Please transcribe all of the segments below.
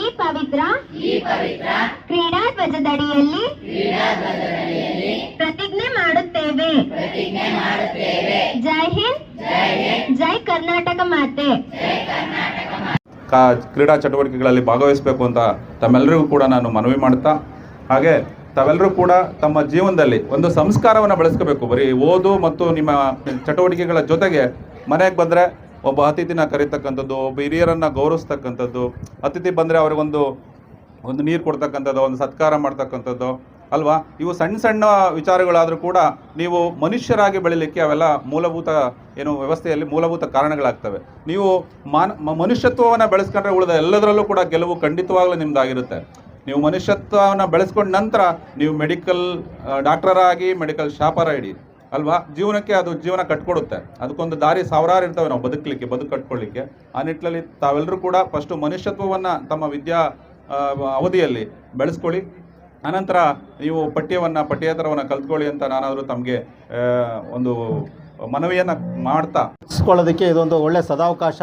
ಈ ಪವಿತ್ರ ಈ ಪವಿತ್ರ ಕ್ರೀಡಾ ಧ್ವಜದಡಿಯಲ್ಲಿ ಪ್ರತಿಜ್ಞೆ ಮಾಡುತ್ತೇವೆ. ಪ್ರತಿಜ್ಞೆ ಮಾಡುತ್ತೇವೆ. ಜೈ ಹಿಂದ್. ಜೈ ಜೈ ಕರ್ನಾಟಕ ಮಾತೆ. ಜೈ ಕರ್ನಾಟಕ ಮಾತೆ. ಕ್ರೀಡಾ ಚಟುವಟಿಕೆಗಳಲ್ಲಿ ಭಾಗವಹಿಸಬೇಕು ಅಂತ ತಮ್ಮೆಲ್ಲರಿಗೂ ಕೂಡ ನಾನು ಮನವಿ ಮಾಡ್ತಾ ಹಾಗೆ ತಾವೆಲ್ಲರೂ ಕೂಡ ತಮ್ಮ ಜೀವನದಲ್ಲಿ ಒಂದು ಸಂಸ್ಕಾರವನ್ನು ಬೆಳೆಸ್ಕೋಬೇಕು. ಬರೀ ಓದು ಮತ್ತು ನಿಮ್ಮ ಚಟುವಟಿಕೆಗಳ ಜೊತೆಗೆ ಮನೆಗೆ ಬಂದರೆ ಒಬ್ಬ ಅತಿಥಿನ ಕರೀತಕ್ಕಂಥದ್ದು, ಒಬ್ಬ ಹಿರಿಯರನ್ನು ಗೌರವಿಸ್ತಕ್ಕಂಥದ್ದು, ಅತಿಥಿ ಬಂದರೆ ಅವ್ರಿಗೊಂದು, ಒಂದು ನೀರು ಕೊಡ್ತಕ್ಕಂಥದ್ದು, ಒಂದು ಸತ್ಕಾರ ಮಾಡ್ತಕ್ಕಂಥದ್ದು, ಅಲ್ವಾ? ಇವು ಸಣ್ಣ ಸಣ್ಣ ವಿಚಾರಗಳಾದರೂ ಕೂಡ ನೀವು ಮನುಷ್ಯರಾಗಿ ಬೆಳಿಲಿಕ್ಕೆ ಅವೆಲ್ಲ ಮೂಲಭೂತ ಏನು ವ್ಯವಸ್ಥೆಯಲ್ಲಿ ಮೂಲಭೂತ ಕಾರಣಗಳಾಗ್ತವೆ. ನೀವು ಮಾನ ಮನುಷ್ಯತ್ವವನ್ನು ಬೆಳೆಸ್ಕೊಂಡ್ರೆ ಉಳಿದ ಎಲ್ಲದರಲ್ಲೂ ಕೂಡ ಗೆಲುವು ಖಂಡಿತವಾಗ್ಲೂ ನಿಮ್ದಾಗಿರುತ್ತೆ. ನೀವು ಮನುಷ್ಯತ್ವವನ್ನು ಬೆಳೆಸ್ಕೊಂಡ ನಂತರ ನೀವು ಮೆಡಿಕಲ್ ಡಾಕ್ಟರಾಗಿ, ಮೆಡಿಕಲ್ ಶಾಪರ ಇಡಿ ಅಲ್ವಾ? ಜೀವನಕ್ಕೆ ಅದು ಜೀವನ ಕಟ್ಕೊಡುತ್ತೆ. ಅದಕ್ಕೊಂದು ದಾರಿ ಸಾವಿರಾರು ಇರ್ತವೆ ನಾವು ಬದುಕಲಿಕ್ಕೆ, ಬದುಕು ಕಟ್ಕೊಳ್ಳಿಕ್ಕೆ. ಆ ನಿಟ್ಟಿನಲ್ಲಿ ತಾವೆಲ್ಲರೂ ಕೂಡ ಫಸ್ಟು ಮನುಷ್ಯತ್ವವನ್ನು ತಮ್ಮ ವಿದ್ಯಾ ಅವಧಿಯಲ್ಲಿ ಬೆಳೆಸ್ಕೊಳ್ಳಿ. ಅನಂತರ ನೀವು ಪಠ್ಯವನ್ನು, ಪಠ್ಯೇತರವನ್ನು ಕಲ್ತ್ಕೊಳ್ಳಿ ಅಂತ ನಾನಾದರೂ ತಮಗೆ ಒಂದು ಮನವಿಯನ್ನು ಮಾಡ್ತಾ. ಗುರುತಿಸ್ಕೊಳ್ಳೋದಕ್ಕೆ ಇದೊಂದು ಒಳ್ಳೆಯ ಸದಾವಕಾಶ.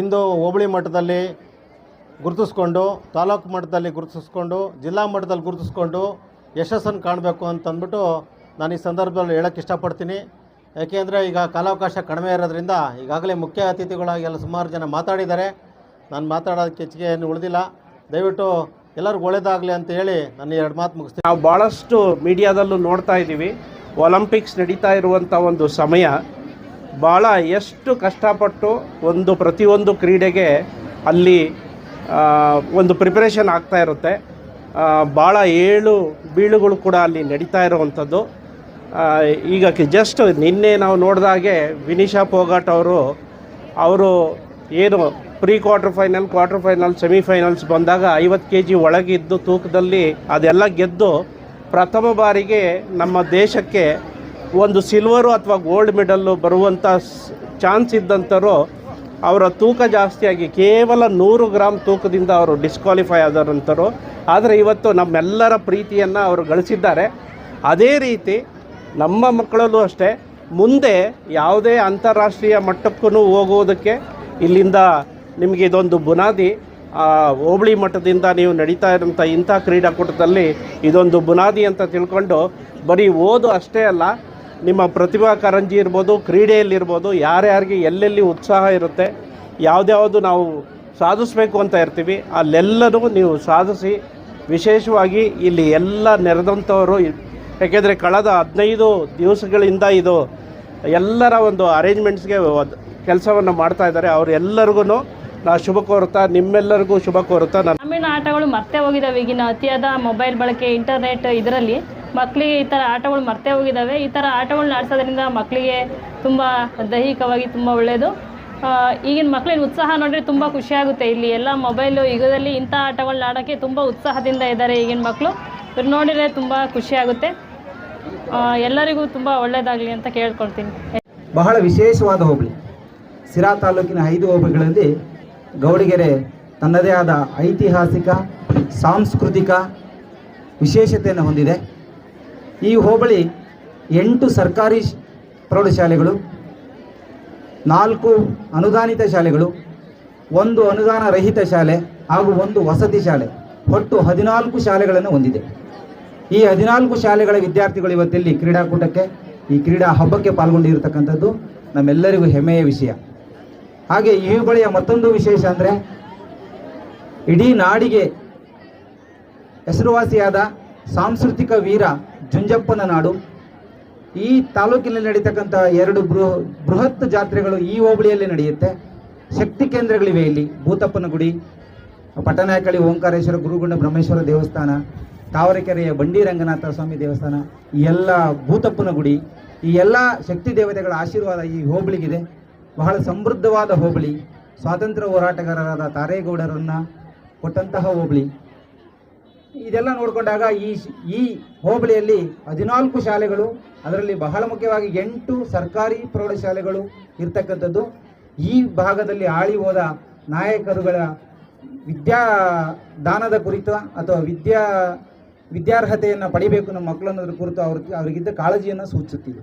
ಇಂದು ಹೋಬಳಿ ಮಟ್ಟದಲ್ಲಿ ಗುರುತಿಸ್ಕೊಂಡು, ತಾಲೂಕು ಮಟ್ಟದಲ್ಲಿ ಗುರುತಿಸ್ಕೊಂಡು, ಜಿಲ್ಲಾ ಮಟ್ಟದಲ್ಲಿ ಗುರುತಿಸ್ಕೊಂಡು ಯಶಸ್ಸನ್ನು ಕಾಣಬೇಕು ಅಂತಂದ್ಬಿಟ್ಟು ನಾನು ಈ ಸಂದರ್ಭದಲ್ಲಿ ಹೇಳೋಕ್ಕೆ ಇಷ್ಟಪಡ್ತೀನಿ. ಯಾಕೆಂದರೆ ಈಗ ಕಾಲಾವಕಾಶ ಕಡಿಮೆ ಇರೋದ್ರಿಂದ ಈಗಾಗಲೇ ಮುಖ್ಯ ಅತಿಥಿಗಳಾಗಿ ಎಲ್ಲ ಸುಮಾರು ಜನ ಮಾತಾಡಿದ್ದಾರೆ. ನಾನು ಮಾತಾಡೋದಕ್ಕೆ ಹೆಚ್ಚಿಗೆ ಏನು ಉಳಿದಿಲ್ಲ. ದಯವಿಟ್ಟು ಎಲ್ಲರಿಗೂ ಒಳ್ಳೇದಾಗಲಿ ಅಂತ ಹೇಳಿ ನಾನು ಎರಡು ಮಾತು ಮುಗಿಸ್ತೀನಿ. ನಾವು ಭಾಳಷ್ಟು ಮೀಡಿಯಾದಲ್ಲೂ ನೋಡ್ತಾ ಇದ್ದೀವಿ. ಒಲಿಂಪಿಕ್ಸ್ ನಡೀತಾ ಇರುವಂಥ ಒಂದು ಸಮಯ ಭಾಳ ಎಷ್ಟು ಕಷ್ಟಪಟ್ಟು ಒಂದು ಪ್ರತಿಯೊಂದು ಕ್ರೀಡೆಗೆ ಅಲ್ಲಿ ಒಂದು ಪ್ರಿಪರೇಷನ್ ಆಗ್ತಾ ಇರುತ್ತೆ. ಭಾಳ ಏಳು ಬೀಳುಗಳು ಕೂಡ ಅಲ್ಲಿ ನಡೀತಾ ಇರುವಂಥದ್ದು ಈಗ ಜಸ್ಟ್ ನಿನ್ನೆ ನಾವು ನೋಡಿದಾಗೆ ವಿನಿಶಾ ಪೋಗಾಟ್ ಅವರು ಅವರು ಏನು pre quarter final quarter final semifinals ಬಂದಾಗ ಐವತ್ತು ಕೆ ಜಿ ಒಳಗಿದ್ದು ತೂಕದಲ್ಲಿ ಅದೆಲ್ಲ ಗೆದ್ದು ಪ್ರಥಮ ಬಾರಿಗೆ ನಮ್ಮ ದೇಶಕ್ಕೆ ಒಂದು ಸಿಲ್ವರು ಅಥವಾ ಗೋಲ್ಡ್ ಮೆಡಲ್ಲು ಬರುವಂಥ ಚಾನ್ಸ್ ಇದ್ದಂಥವರು ಅವರ ತೂಕ ಜಾಸ್ತಿಯಾಗಿ ಕೇವಲ ನೂರು ಗ್ರಾಮ್ ತೂಕದಿಂದ ಅವರು ಡಿಸ್ಕ್ವಾಲಿಫೈ ಆದರಂಥರು ಆದರೆ ಇವತ್ತು ನಮ್ಮೆಲ್ಲರ ಪ್ರೀತಿಯನ್ನು ಅವರು ಗಳಿಸಿದ್ದಾರೆ. ಅದೇ ರೀತಿ ನಮ್ಮ ಮಕ್ಕಳಲ್ಲೂ ಅಷ್ಟೇ. ಮುಂದೆ ಯಾವುದೇ ಅಂತಾರಾಷ್ಟ್ರೀಯ ಮಟ್ಟಕ್ಕೂ ಹೋಗುವುದಕ್ಕೆ ಇಲ್ಲಿಂದ ನಿಮಗೆ ಇದೊಂದು ಬುನಾದಿ. ಹೋಬಳಿ ಮಟ್ಟದಿಂದ ನೀವು ನಡೀತಾ ಇರೋಂಥ ಇಂಥ ಕ್ರೀಡಾಕೂಟದಲ್ಲಿ ಇದೊಂದು ಬುನಾದಿ ಅಂತ ತಿಳ್ಕೊಂಡು ಬರೀ ಓದು ಅಷ್ಟೇ ಅಲ್ಲ, ನಿಮ್ಮ ಪ್ರತಿಭಾ ಕಾರಂಜಿ ಇರ್ಬೋದು, ಕ್ರೀಡೆಯಲ್ಲಿರ್ಬೋದು, ಯಾರ್ಯಾರಿಗೆ ಎಲ್ಲೆಲ್ಲಿ ಉತ್ಸಾಹ ಇರುತ್ತೆ, ಯಾವುದ್ಯಾವುದು ನಾವು ಸಾಧಿಸಬೇಕು ಅಂತ ಇರ್ತೀವಿ ಅಲ್ಲೆಲ್ಲರೂ ನೀವು ಸಾಧಿಸಿ ವಿಶೇಷವಾಗಿ ಇಲ್ಲಿ ಎಲ್ಲ ನೆರೆದಂಥವರು ಯಾಕೆಂದರೆ ಕಳೆದ ಹದಿನೈದು ದಿವಸಗಳಿಂದ ಇದು ಎಲ್ಲರ ಒಂದು ಅರೇಂಜ್ಮೆಂಟ್ಸ್ಗೆ ಕೆಲಸವನ್ನು ಮಾಡ್ತಾ ಇದ್ದಾರೆ. ಅವರೆಲ್ಲರಿಗೂ ನಾ ಶುಭ ಕೋರುತ್ತಾ, ನಿಮ್ಮೆಲ್ಲರಿಗೂ ಶುಭ ಕೋರುತ್ತಾ. ನಾನು ಗ್ರಾಮೀಣ ಆಟಗಳು ಮತ್ತೆ ಹೋಗಿದ್ದಾವೆ ಈಗಿನ ಅತಿಯಾದ ಮೊಬೈಲ್ ಬಳಕೆ ಇಂಟರ್ನೆಟ್ ಇದರಲ್ಲಿ ಮಕ್ಕಳಿಗೆ ಈ ಥರ ಆಟಗಳು ಮರ್ತೇ ಹೋಗಿದ್ದಾವೆ ಈ ಥರ ಆಟಗಳನ್ನ ಆಡಿಸೋದ್ರಿಂದ ಮಕ್ಕಳಿಗೆ ತುಂಬ ದೈಹಿಕವಾಗಿ ತುಂಬ ಒಳ್ಳೆಯದು ಈಗಿನ ಮಕ್ಕಳಿನ ಉತ್ಸಾಹ ನೋಡಿದ್ರೆ ತುಂಬ ಖುಷಿಯಾಗುತ್ತೆ ಇಲ್ಲಿ ಎಲ್ಲ ಮೊಬೈಲು ಯುಗದಲ್ಲಿ ಇಂಥ ಆಟಗಳನ್ನ ಆಡೋಕ್ಕೆ ತುಂಬ ಉತ್ಸಾಹದಿಂದ ಇದ್ದಾರೆ ಈಗಿನ ಮಕ್ಕಳು ಇವ್ರು ನೋಡಿದರೆ ತುಂಬ ಖುಷಿಯಾಗುತ್ತೆ ಎಲ್ಲರಿಗೂ ತುಂಬ ಒಳ್ಳೆಯದಾಗಲಿ ಅಂತ ಕೇಳ್ಕೊಳ್ತೀನಿ. ಬಹಳ ವಿಶೇಷವಾದ ಹೋಬಳಿ. ಸಿರಾ ತಾಲೂಕಿನ ಐದು ಹೋಬಳಿಗಳಲ್ಲಿ ಗೌಡಿಗೆರೆ ತನ್ನದೇ ಆದ ಐತಿಹಾಸಿಕ, ಸಾಂಸ್ಕೃತಿಕ ವಿಶೇಷತೆಯನ್ನು ಹೊಂದಿದೆ. ಈ ಹೋಬಳಿ ಎಂಟು ಸರ್ಕಾರಿ ಪ್ರೌಢಶಾಲೆಗಳು, ನಾಲ್ಕು ಅನುದಾನಿತ ಶಾಲೆಗಳು, ಒಂದು ಅನುದಾನ ರಹಿತ ಶಾಲೆ ಹಾಗೂ ಒಂದು ವಸತಿ ಶಾಲೆ. ಒಟ್ಟು ಹದಿನಾಲ್ಕು ಶಾಲೆಗಳನ್ನು ಹೊಂದಿದೆ. ಈ ಹದಿನಾಲ್ಕು ಶಾಲೆಗಳ ವಿದ್ಯಾರ್ಥಿಗಳು ಇವತ್ತಿಲ್ಲಿ ಕ್ರೀಡಾಕೂಟಕ್ಕೆ, ಈ ಕ್ರೀಡಾ ಹಬ್ಬಕ್ಕೆ ಪಾಲ್ಗೊಂಡಿರತಕ್ಕಂಥದ್ದು ನಮ್ಮೆಲ್ಲರಿಗೂ ಹೆಮ್ಮೆಯ ವಿಷಯ. ಹಾಗೆ ಈ ಹೋಬಳಿಯ ಮತ್ತೊಂದು ವಿಶೇಷ ಅಂದರೆ, ಇಡೀ ನಾಡಿಗೆ ಹೆಸರುವಾಸಿಯಾದ ಸಾಂಸ್ಕೃತಿಕ ವೀರ ಜುಂಜಪ್ಪನ ನಾಡು. ಈ ತಾಲೂಕಿನಲ್ಲಿ ನಡೀತಕ್ಕಂಥ ಎರಡು ಬೃಹ, ಬೃಹತ್ ಜಾತ್ರೆಗಳು ಈ ಹೋಬಳಿಯಲ್ಲಿ ನಡೆಯುತ್ತೆ. ಶಕ್ತಿ ಕೇಂದ್ರಗಳಿವೆ ಇಲ್ಲಿ ಭೂತಪ್ಪನ ಗುಡಿ ಪಟನಾಯಕಳಿ ಓಂಕಾರೇಶ್ವರ, ಗುರುಗುಂಡ, ಬ್ರಹ್ಮೇಶ್ವರ ದೇವಸ್ಥಾನ ತಾವರೆಕೆರೆಯ ಬಂಡಿ ರಂಗನಾಥ ಸ್ವಾಮಿ ದೇವಸ್ಥಾನ, ಈ ಎಲ್ಲ ಭೂತಪ್ಪನ ಗುಡಿ ಈ ಎಲ್ಲ ಶಕ್ತಿ ದೇವತೆಗಳ ಆಶೀರ್ವಾದ ಈ ಹೋಬಳಿಗಿದೆ. ಬಹಳ ಸಮೃದ್ಧವಾದ ಹೋಬಳಿ. ಸ್ವಾತಂತ್ರ್ಯ ಹೋರಾಟಗಾರರಾದ ತಾರೇಗೌಡರನ್ನು ಕೊಟ್ಟಂತಹ ಹೋಬಳಿ. ಇದೆಲ್ಲ ನೋಡಿಕೊಂಡಾಗ ಈ ಈ ಹೋಬಳಿಯಲ್ಲಿ ಹದಿನಾಲ್ಕು ಶಾಲೆಗಳು, ಅದರಲ್ಲಿ ಬಹಳ ಮುಖ್ಯವಾಗಿ ಎಂಟು ಸರ್ಕಾರಿ ಪ್ರೌಢಶಾಲೆಗಳು ಇರ್ತಕ್ಕಂಥದ್ದು. ಈ ಭಾಗದಲ್ಲಿ ಆಳಿ ಹೋದ ನಾಯಕರುಗಳ ವಿದ್ಯಾದಾನದ ಕುರಿತ ಅಥವಾ ವಿದ್ಯಾ ವಿದ್ಯಾರ್ಹತೆಯನ್ನು ಪಡಿಬೇಕು ನಮ್ಮ ಮಕ್ಕಳು ಅನ್ನೋದ್ರ ಕುರಿತು ಅವ್ರ ಅವರಿಗಿದ್ದ ಕಾಳಜಿಯನ್ನು ಸೂಚಿಸುತ್ತಿದೆ.